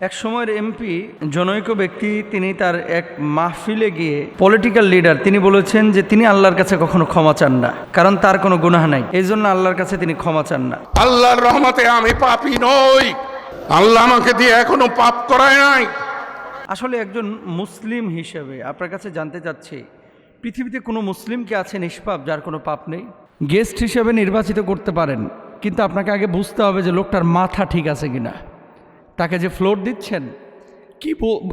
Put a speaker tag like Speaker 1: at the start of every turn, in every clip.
Speaker 1: এক সময়ের এমপি জনৈক ব্যক্তি তিনি তার এক মাহফিলে গিয়ে পলিটিক্যাল লিডার তিনি বলেছেন যে তিনি আল্লাহর কাছে কখনো ক্ষমা চান না কারণ তার কোনো গুনাহ নাই। এই জন্য আল্লাহর কাছে তিনি ক্ষমা চান না।
Speaker 2: আল্লাহর রহমতে আমি পাপী নই। আল্লাহ আমাকে দিয়ে এখনও পাপ করায় নাই।
Speaker 1: আসলে একজন মুসলিম হিসেবে আপনার কাছে জানতে চাচ্ছি পৃথিবীতে কোনো মুসলিম কি আছে নিষ্পাপ যার কোনো পাপ নেই? গেস্ট হিসেবে নির্বাচিত করতে পারেন কিন্তু আপনাকে আগে বুঝতে হবে যে লোকটার মাথা ঠিক আছে কিনা। তাকে যে ফ্লোর দিচ্ছেন, কি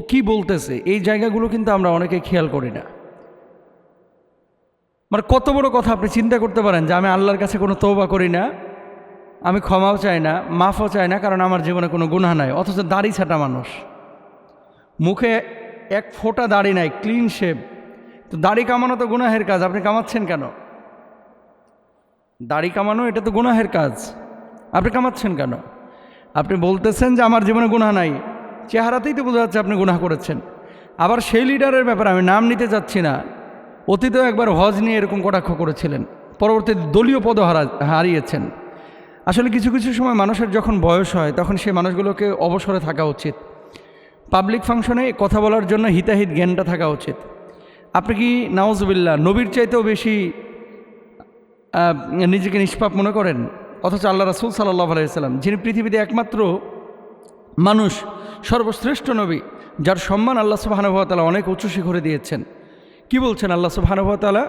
Speaker 1: কি বলতেছে? এই জায়গাগুলো কিন্তু আমরা অনেকে খেয়াল করি না। মানে কত বড় কথা, আপনি চিন্তা করতে পারেন যে আমি আল্লাহর কাছে কোনো তৌবা করি না, আমি ক্ষমাও চাই না, মাফও চাই না, কারণ আমার জীবনে কোনো গুনাহ নাই, অথচ দাড়ি ছাটা মানুষ। মুখে এক ফোঁটা দাড়ি নাই ক্লিন শেপ তো দাড়ি কামানো তো গুনাহের কাজ, আপনি কামাচ্ছেন কেন? দাড়ি কামানো, এটা তো গুনাহের কাজ। আপনি কামাচ্ছেন কেন? আপনি বলতেছেন যে আমার জীবনে গুনাহ নাই। চেহারাতেই তো বোঝা যাচ্ছে আপনি গুনাহ করেছেন। আবার সেই লিডারের ব্যাপারে আমি নাম নিতে চাচ্ছি না। অতীতেও একবার হজ নিয়ে এরকম কটাক্ষ করেছিলেন। পরবর্তী দলীয় পদ হারা, হারিয়েছেন। আসলে কিছু কিছু সময় মানুষের যখন বয়স হয়, তখন সেই মানুষগুলোকে অবসরে থাকা উচিত। পাবলিক ফাংশনে কথা বলার জন্য হিতাহিত জ্ঞানটা থাকা উচিত। আপনি কি নওয়াজবিল্লা নবীর চাইতেও বেশি নিজেকে নিষ্পাপ মনে করেন? অথচ আল্লাহ রাসুল সাল্লাহ আলাইসাল্লাম যিনি পৃথিবীতে একমাত্র মানুষ, সর্বশ্রেষ্ঠ নবী, যার সম্মান আল্লাহ সুবাহানুভাতালা অনেক উঁচু শিখরে দিয়েছেন। কি বলছেন আল্লাহ সুবাহানুভাতালা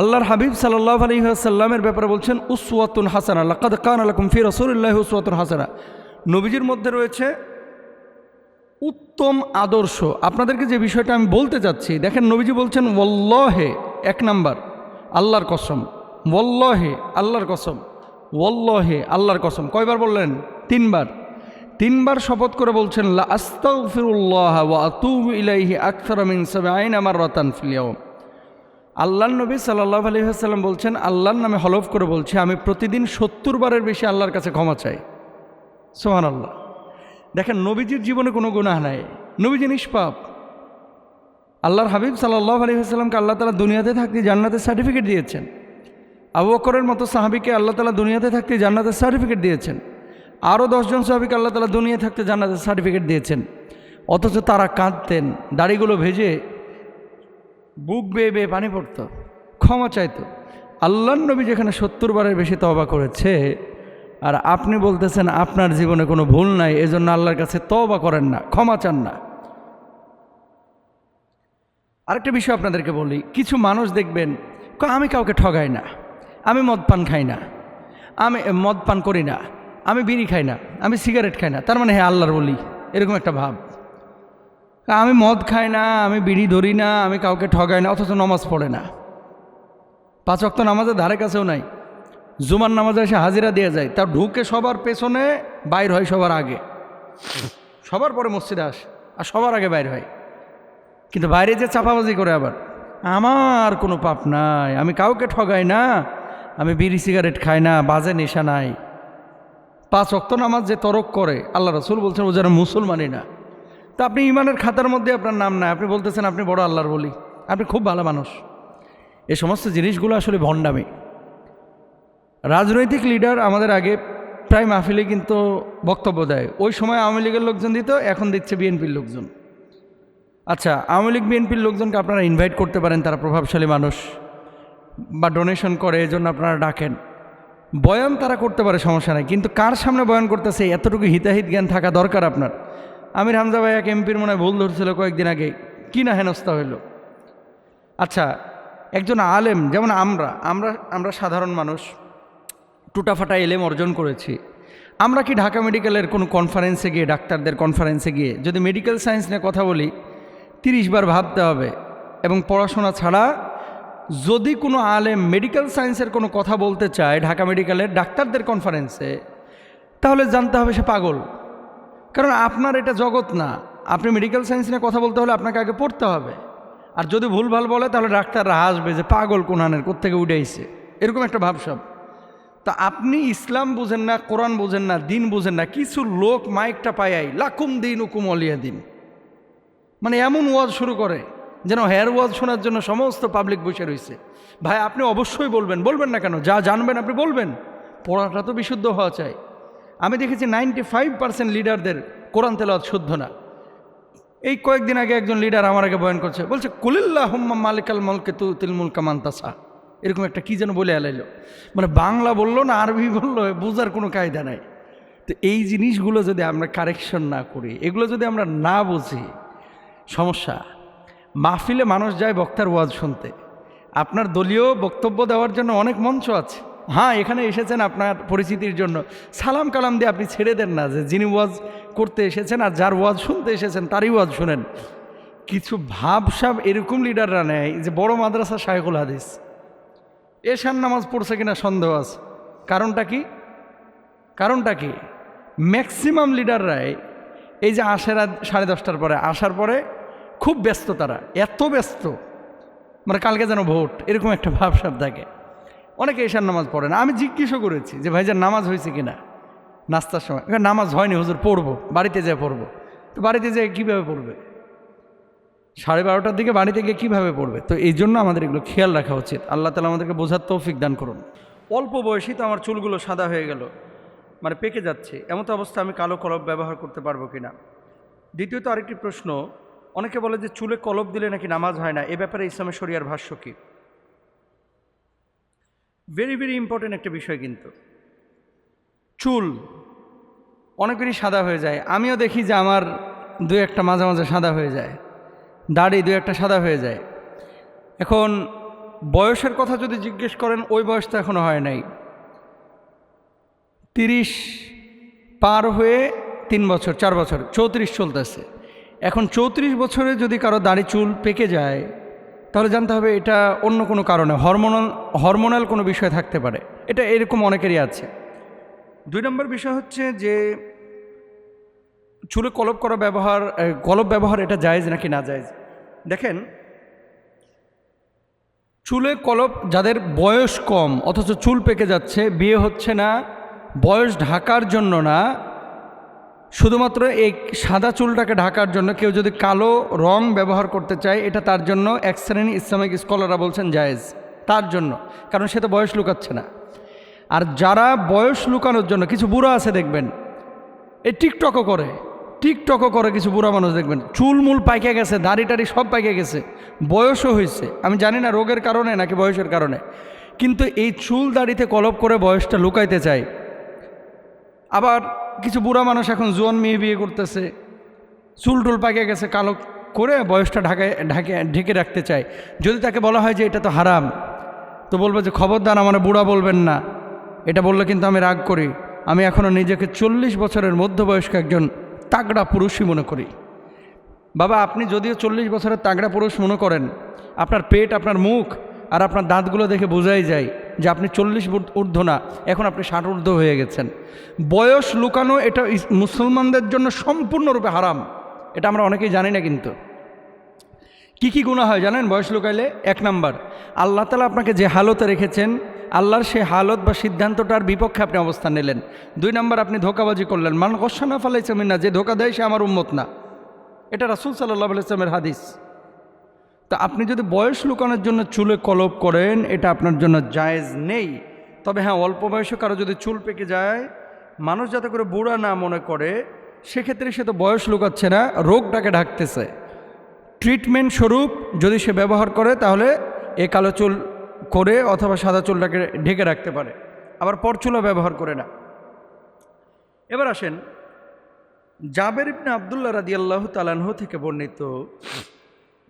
Speaker 1: আল্লাহর হাবিব সাল্লাহ আলহিহাসাল্লামের ব্যাপারে বলছেন, উসওয়াতুন হাসানা কাদ কান আলাকুম ফি রসুল্লাহ উসওয়াতুন হাসানা। নবীজির মধ্যে রয়েছে উত্তম আদর্শ। আপনাদেরকে যে বিষয়টা আমি বলতে চাচ্ছি, দেখেন নবীজি বলছেন ওল্লহে এক নাম্বার, আল্লাহর কসম। ওল্লহে আল্লাহর কসম। ওল্লহে আল্লাহর কসম। কয়বার বললেন? তিনবার। তিনবার শপথ করে বলছেন ওয়া ইয়াওম আল্লাহ নবী সাল্লাহ আলহিহাস্লাম বলছেন, আল্লাহর নামে হলফ করে বলছি, আমি প্রতিদিন সত্তর বারের বেশি আল্লাহর কাছে ক্ষমা চাই। সোহান আল্লাহ দেখেন, নবীজির জীবনে কোনো গুণাহ নাই। নবীজি নিষ্পাপ। আল্লাহর হাবিব সাল্লাহ আলহিহাস্লামকে আল্লাহ তালা দুনিয়াতে থাকতে জান্নাতের সার্টিফিকেট দিয়েছেন। আবু বকরের মতো সাহাবিকে আল্লাহ তালা দুনিয়াতে থাকতে জান্নাতের সার্টিফিকেট দিয়েছেন। আরও দশজন সাহাবিকে আল্লাহ তালা দুনিয়া থাকতে জান্নাতের সার্টিফিকেট দিয়েছেন। অথচ তারা কাঁদতেন, দাড়িগুলো ভেজে বুক বেয়ে বেয়ে পানি পড়তো, ক্ষমা চাইতো। আল্লাহ নবী যেখানে সত্তর বারের বেশি তবা করেছে, আর আপনি বলতেছেন আপনার জীবনে কোনো ভুল নাই, এজন্য আল্লাহর কাছে তবা করেন না, ক্ষমা চান না। আরেকটা বিষয় আপনাদেরকে বলি, কিছু মানুষ দেখবেন আমি কাউকে ঠগাই না। আমি মদ পান খাই না। আমি মদ পান করি না। আমি বিড়ি খাই না। আমি সিগারেট খাই না। তার মানে হ্যাঁ আল্লাহর বলি এরকম একটা ভাব। আমি মদ খাই না, আমি বিড়ি ধরি না, আমি কাউকে ঠগাই না, অথচ নমাজ পড়ে না। পাঁচ অক্ত নামাজের ধারে কাছেও নাই। জুমার নামাজে এসে হাজিরা দিয়ে যায়। তার ঢুকে সবার পেছনে বাইর হয় সবার আগে। সবার পরে মসজিদে আসে, আর সবার আগে বাইর হয়। কিন্তু বাইরে যে চাপাবাজি করে আবার, আমার কোনো পাপ নাই, আমি কাউকে ঠগাই না আমি বিড়ি সিগারেট খাই না, বাজে নেশা নাই। পাঁচ অক্ত নামাজ যে তরক করে, আল্লাহ রসুল বলছেন, ও যেন মুসলমানই না। তা আপনি ইমানের খাতার মধ্যে আপনার নাম নাই, আপনি বলতেছেন, আপনি বড় আল্লাহর বলি, আপনি খুব ভালো মানুষ। এ সমস্ত জিনিসগুলো আসলে ভণ্ডামি। রাজনৈতিক লিডার আমাদের আগে প্রায় মাহফিলে কিন্তু বক্তব্য দেয়। ওই সময় আওয়ামী লীগের লোকজন দিত, এখন দিচ্ছে বিএনপির লোকজন। আচ্ছা আওয়ামী লীগ, বিএনপির লোকজনকে আপনারা ইনভাইট করতে পারেন, তারা প্রভাবশালী মানুষ। বা ডোনেশন করে এই জন্য আপনারা ডাকেন। বয়ান তারা করতে পারে, সমস্যা নাই। কিন্তু কার সামনে বয়ান করতেছে, এতটুকু হিতাহিত জ্ঞান থাকা দরকার আপনার? আমির হামজা ভাই এক এমপির মনে ভুল ধরছিল কয়েকদিন আগে। কি না হেনস্থা হইল? আচ্ছা একজন আলেম, যেমন আমরা আমরা আমরা সাধারণ মানুষ, টুটাফাটা এলেম অর্জন করেছি। আমরা কি ঢাকা মেডিকেলের কোনো কনফারেন্সে গিয়ে, ডাক্তারদের কনফারেন্সে গিয়ে, যদি মেডিকেল সায়েন্স নিয়ে কথা বলি, তিরিশ বার ভাবতে হবে, এবং পড়াশোনা ছাড়া যদি কোনো আলেম মেডিকেল সায়েন্সের কোনো কথা বলতে চায়, ঢাকা মেডিকেলের ডাক্তারদের কনফারেন্সে তাহলে জানতে হবে সে পাগল। কারণ আপনার এটা জগৎ না। আপনি মেডিকেল সায়েন্স নিয়ে কথা বলতে হলে আপনাকে আগে পড়তে হবে। আর যদি ভুলভাল বলে, তাহলে ডাক্তাররা হাসবে যে পাগল কোনহানের কোথেকে উঠে আইছে। এরকম একটা ভাবসাব। তা আপনি ইসলাম বুঝেন না, কোরআন বুঝেন না, দিন বুঝেন না, কিছু লোক মাইকটা পায়াই লাকুম দিন উকুম অলিয়া দিন। মানে এমন ওয়াজ শুরু করে। যেন হেয়ার ওয়াজ শোনার জন্য সমস্ত পাবলিক বসে রয়েছে। ভাই, আপনি অবশ্যই বলবেন বলবেন না কেন? যা জানবেন আপনি বলবেন। পড়াটা তো বিশুদ্ধ হওয়া চাই। আমি দেখেছি নাইনটি ফাইভ পার্সেন্ট লিডারদের কোরআন তেলাওয়াত শুদ্ধ না। এই কয়েকদিন আগে একজন লিডার আমার আগে বয়ন করছে, বলছে কুলিল্লাহ হুম্মা মালিকাল মলকে তু তিলমুল কামান্তাসা এরকম একটা কী যেন বলে এলাইলো। মানে বাংলা বলল না, আরবি বলল, বোঝার কোনো কায়দা নাই। তো এই জিনিসগুলো যদি আমরা কারেকশন না করি, এগুলো যদি আমরা না বুঝি, সমস্যা। মাহফিলে মানুষ যায় বক্তার ওয়াজ শুনতে। আপনার দলীয় বক্তব্য দেওয়ার জন্য অনেক মঞ্চ আছে। হ্যাঁ এখানে এসেছেন আপনার পরিচিতির জন্য। সালাম কালাম দিয়ে আপনি ছেড়ে দেন না যে যিনি ওয়াজ করতে এসেছেন আর যার ওয়াজ শুনতে এসেছেন, তারই ওয়াজ শুনেন। কিছু ভাবসাব এরকম লিডাররা নেয় যে বড় মাদ্রাসা শায়কুল হাদিস। এশার নামাজ পড়ছে কিনা সন্দেহ আছে। কারণটা কি? কারণটা কি? ম্যাক্সিমাম লিডাররাই এই যে আসে রাত সাড়ে দশটার পরে, আসার পরে খুব ব্যস্ত তারা, এত ব্যস্ত। মানে কালকে যেন ভোট, এরকম একটা ভাবসাব থাকে। অনেকে এশার নামাজ পড়ে না। আমি জিজ্ঞেসও করেছি যে, ভাইজান, নামাজ হয়েছে কিনা? নাস্তার সময় নামাজ হয়নি, হুজুর, পড়ব, বাড়িতে যেয়ে পড়ব। তো বাড়িতে যেয়ে কীভাবে পড়বে? সাড়ে বারোটার দিকে বাড়িতে গিয়ে কীভাবে পড়বে? তো এই জন্য আমাদের এগুলো খেয়াল রাখা উচিত। আল্লাহ তালা আমাদেরকে বোঝার তৌফিক দান করুন। অল্প বয়সী তো আমার চুলগুলো সাদা হয়ে গেল। মানে পেকে যাচ্ছে। এমতো অবস্থা আমি কালো কলব ব্যবহার করতে পারব কিনা? দ্বিতীয়ত আরেকটি প্রশ্ন অনেকে বলে যে চুলে কলব দিলে নাকি নামাজ হয় না। এ ব্যাপারে ইসলামের শরিয়ার ভাষ্য কী? ভেরি ভেরি ইম্পর্টেন্ট একটা বিষয় কিন্তু। চুল অনেকেরই সাদা হয়ে যায়। আমিও দেখি যে আমার দু একটা মাঝে মাঝে সাদা হয়ে যায়। দাড়ি দু একটা সাদা হয়ে যায়। এখন বয়সের কথা যদি জিজ্ঞেস করেন, ওই বয়স তো এখনও হয় নাই। তিরিশ পার হয়ে তিন বছর, চার বছর, চৌত্রিশ চলতেছে। এখন চৌত্রিশ বছরে যদি কারও দাড়ি চুল পেকে যায়, তাহলে জানতে হবে এটা অন্য কোনো কারণে, হরমোনাল হরমোনাল কোনো বিষয় থাকতে পারে। এটা এরকম অনেকেরই আছে। দুই নম্বর বিষয় হচ্ছে যে, চুলে কলপ করা ব্যবহার কলপ ব্যবহার এটা জায়েজ নাকি না জায়েজ? দেখেন, চুলে কলপ যাদের বয়স কম, অথচ চুল পেকে যাচ্ছে, বিয়ে হচ্ছে না, বয়স ঢাকার জন্য না শুধুমাত্র এই সাদা চুলটাকে ঢাকার জন্য কেউ যদি কালো রং ব্যবহার করতে চায়, এটা তার জন্য এক শ্রেণি ইসলামিক স্কলাররা বলছেন জায়েজ। তার জন্য। কারণ সে তো বয়স লুকাচ্ছে না। আর যারা বয়স লুকানোর জন্য কিছু বুড়ো আছে দেখবেন এই টিকটকও করে টিকটকও করে কিছু বুড়া মানুষ দেখবেন। চুল মূল পাইকে গেছে, দাড়ি টাড়ি সব পাইকে গেছে, বয়সও হয়েছে আমি জানি না রোগের কারণে নাকি বয়সের কারণে। কিন্তু এই চুল দাড়িতে কলপ করে বয়সটা লুকাইতে চায়। আবার কিছু বুড়া মানুষ এখন জোয়ান মেয়ে বিয়ে করতেছে। চুল টুল পাকে গেছে, কালো করে বয়সটা ঢাকায়, ঢাকে, ঢেকে রাখতে চায়। যদি তাকে বলা হয় যে এটা তো হারাম, তো বলবে যে খবরদার, আমার বুড়া বলবেন না। এটা বললে কিন্তু আমি রাগ করি। আমি এখনও নিজেকে চল্লিশ বছরের মধ্যবয়স্ক একজন তাগড়া পুরুষই মনে করি। বাবা, আপনি যদিও চল্লিশ বছরের তাগড়া পুরুষ মনে করেন, আপনার পেট, আপনার মুখ আর আপনার দাঁতগুলো দেখে বোঝাই যায়। যে আপনি চল্লিশ ঊর্ধ্ব না, এখন আপনি ষাট ঊর্ধ্ব হয়ে গেছেন। বয়স লুকানো এটা মুসলমানদের জন্য সম্পূর্ণরূপে হারাম। এটা আমরা অনেকেই জানি না কিন্তু। কি কি গুণা হয় জানেন বয়স লুকাইলে? এক নাম্বার, আল্লাহ তালা আপনাকে যে হালতে রেখেছেন, আল্লাহর সেই হালত বা সিদ্ধান্তটার বিপক্ষে আপনি অবস্থান নিলেন। দুই নাম্বার, আপনি ধোকাবাজি করলেন। মান গসানা ফালাইছামিন না যে ধোকা দেয় সে আমার উম্মত না। এটা রাসুল সাল্লাহ ইসলামের হাদিস। তা আপনি যদি বয়স লুকানোর জন্য চুলে কলপ করেন, এটা আপনার জন্য জায়েজ নেই। তবে হ্যাঁ অল্প বয়সে কারও যদি চুল পেকে যায়, মানুষ যাতে করে বুড়া না মনে করে, সেক্ষেত্রে সে তো বয়স লুকাচ্ছে না, রোগটাকে ঢাকতেছে। ট্রিটমেন্ট স্বরূপ যদি সে ব্যবহার করে, তাহলে এ কালো চুল করে অথবা সাদা চুলটাকে ঢেকে রাখতে পারে। আবার পরচুলা ব্যবহার করে না। এবার আসেন, জাবের ইবনে আবদুল্লাহ রাদি আল্লাহ তালানহ থেকে বর্ণিত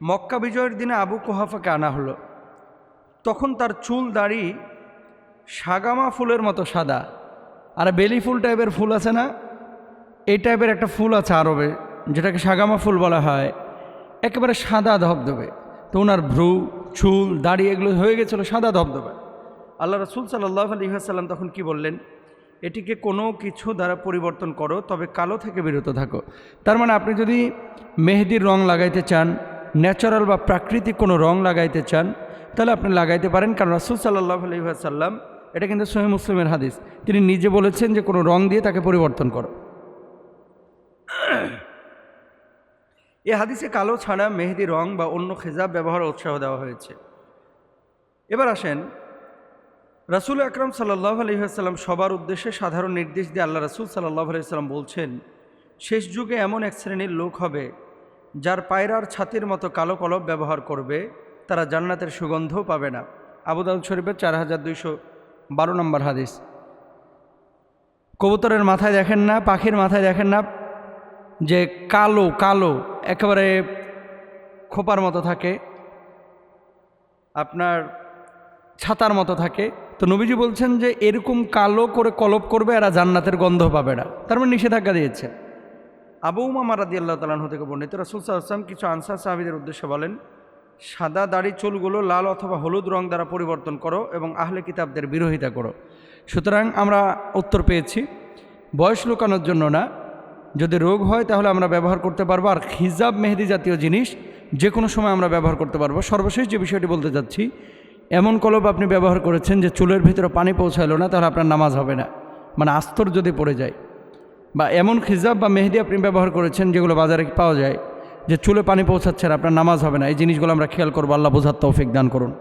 Speaker 1: মক্কা বিজয়ের দিনে আবু কোহাফাকে আনা হলো। তখন তার চুল দাড়ি সাগামা ফুলের মতো সাদা। আর বেলি ফুল টাইপের ফুল আছে না? এই টাইপের একটা ফুল আছে আরবে, যেটাকে সাগামা ফুল বলা হয়। একেবারে সাদা ধবধবে। তো ওনার ভ্রু, চুল, দাড়ি এগুলো হয়ে গেছিল সাদা ধবধবে। আল্লাহ রসুল সাল্লাহ আলহিহাসাল্লাম তখন কি বললেন? এটিকে কোনো কিছু দ্বারা পরিবর্তন করো, তবে কালো থেকে বিরত থাকো। তার মানে আপনি যদি মেহেদির রং লাগাইতে চান ন্যাচারাল বা প্রাকৃতিক কোনো রং লাগাইতে চান, তাহলে আপনি লাগাইতে পারেন। কারণ রাসুল সাল্লাহ আলহিহাসাল্লাম এটা কিন্তু সোহেব মুসলিমের হাদিস। তিনি নিজে বলেছেন যে কোনো রং দিয়ে তাকে পরিবর্তন করো। এ হাদিসে কালো ছাড়া মেহেদি রং বা অন্য খেজাব ব্যবহার উৎসাহ দেওয়া হয়েছে। এবার আসেন, রাসুল আকরম সাল্লাহ আলহিহাস্লাম সবার উদ্দেশ্যে সাধারণ নির্দেশ দিয়ে আল্লাহ রাসুল সাল্লাহ আলহিহাল্লাম বলছেন, শেষ যুগে এমন এক শ্রেণির লোক হবে যার পায়রার ছাতির মতো কালো কলব ব্যবহার করবে, তারা জান্নাতের সুগন্ধও পাবে না। আবুদাউদ শরীফের চার হাজার দুইশো বারো নম্বর হাদিস। কবুতরের মাথায় দেখেন না, পাখির মাথায় দেখেন না, যে কালো কালো, একেবারে খোপার মতো থাকে, আপনার ছাতার মতো থাকে। তো নবীজি বলছেন যে, এরকম কালো করে কলপ করবে, এরা জান্নাতের গন্ধ পাবে না। তার মানে নিষেধাজ্ঞা দিয়েছে। আবু উমামা রাদি আল্লাহ তালাহ থেকে বর্ণিত রাসুল সাল্লাম কিছু আনসার সাহাবিদের উদ্দেশ্যে বলেন, সাদা দাড়ি চুলগুলো লাল অথবা হলুদ রং দ্বারা পরিবর্তন করো এবং আহলে কিতাবদের বিরোধিতা করো। সুতরাং আমরা উত্তর পেয়েছি, বয়স লুকানোর জন্য না। যদি রোগ হয় তাহলে আমরা ব্যবহার করতে পারব। আর হিজাব মেহেদি জাতীয় জিনিস যে কোনো সময় আমরা ব্যবহার করতে পারব। সর্বশেষ যে বিষয়টি বলতে চাচ্ছি, এমন কলব আপনি ব্যবহার করেছেন যে চুলের ভিতরে পানি পৌঁছালো না, তাহলে আপনার নামাজ হবে না। মানে আস্তর যদি পড়ে যায় বা এমন খিজাব বা মেহেদি আপনি ব্যবহার করেছেন যেগুলো বাজারে পাওয়া যায়, যে চুলে পানি পৌঁছাচ্ছে না, আপনার নামাজ হবে না, এই জিনিসগুলো আমরা খেয়াল করব, আল্লাহ বোঝার তৌফিক দান করুন।